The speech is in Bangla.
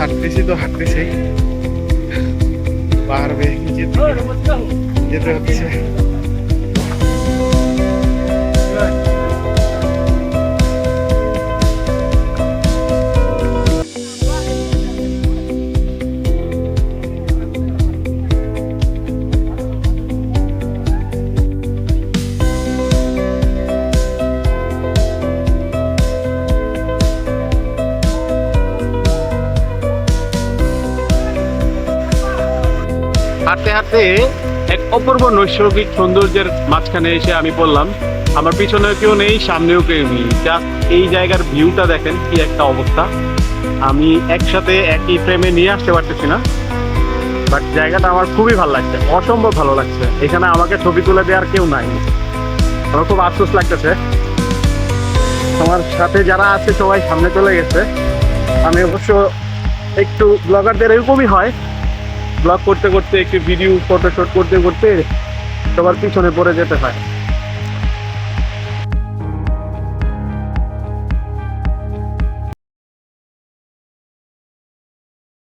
হাঁটতেছি তো হাঁটতেছি। পাহাড় বেয়ে যেতে হচ্ছে। হাঁটতে হাঁটতে এক অপূর্ব নৈসর্গিক সৌন্দর্যের মাঝখানে এসে আমি বললাম আমার পিছনেও কেউ নেই, সামনেও কেউ নেই। জাস্ট এই জায়গার ভিউটা দেখেন কি একটা অবস্থা। আমি একসাথে একই ফ্রেমে নিয়ে আসতে পারতেছি না। বাট জায়গাটা আমার খুবই ভালো লাগছে, অসম্ভব ভালো লাগছে। এখানে আমাকে ছবি তুলে দেওয়ার কেউ নাই। আমার খুব আফসোস লাগতেছে। আমার সাথে যারা আছে সবাই সামনে চলে গেছে। আমি অবশ্য একটু ব্লগারদের এরকমই হয়। ব্লগ করতে করতে একটু ভিডিও ফটোশুট করতে করতে সবার পিছনে পড়ে যেতে হয়।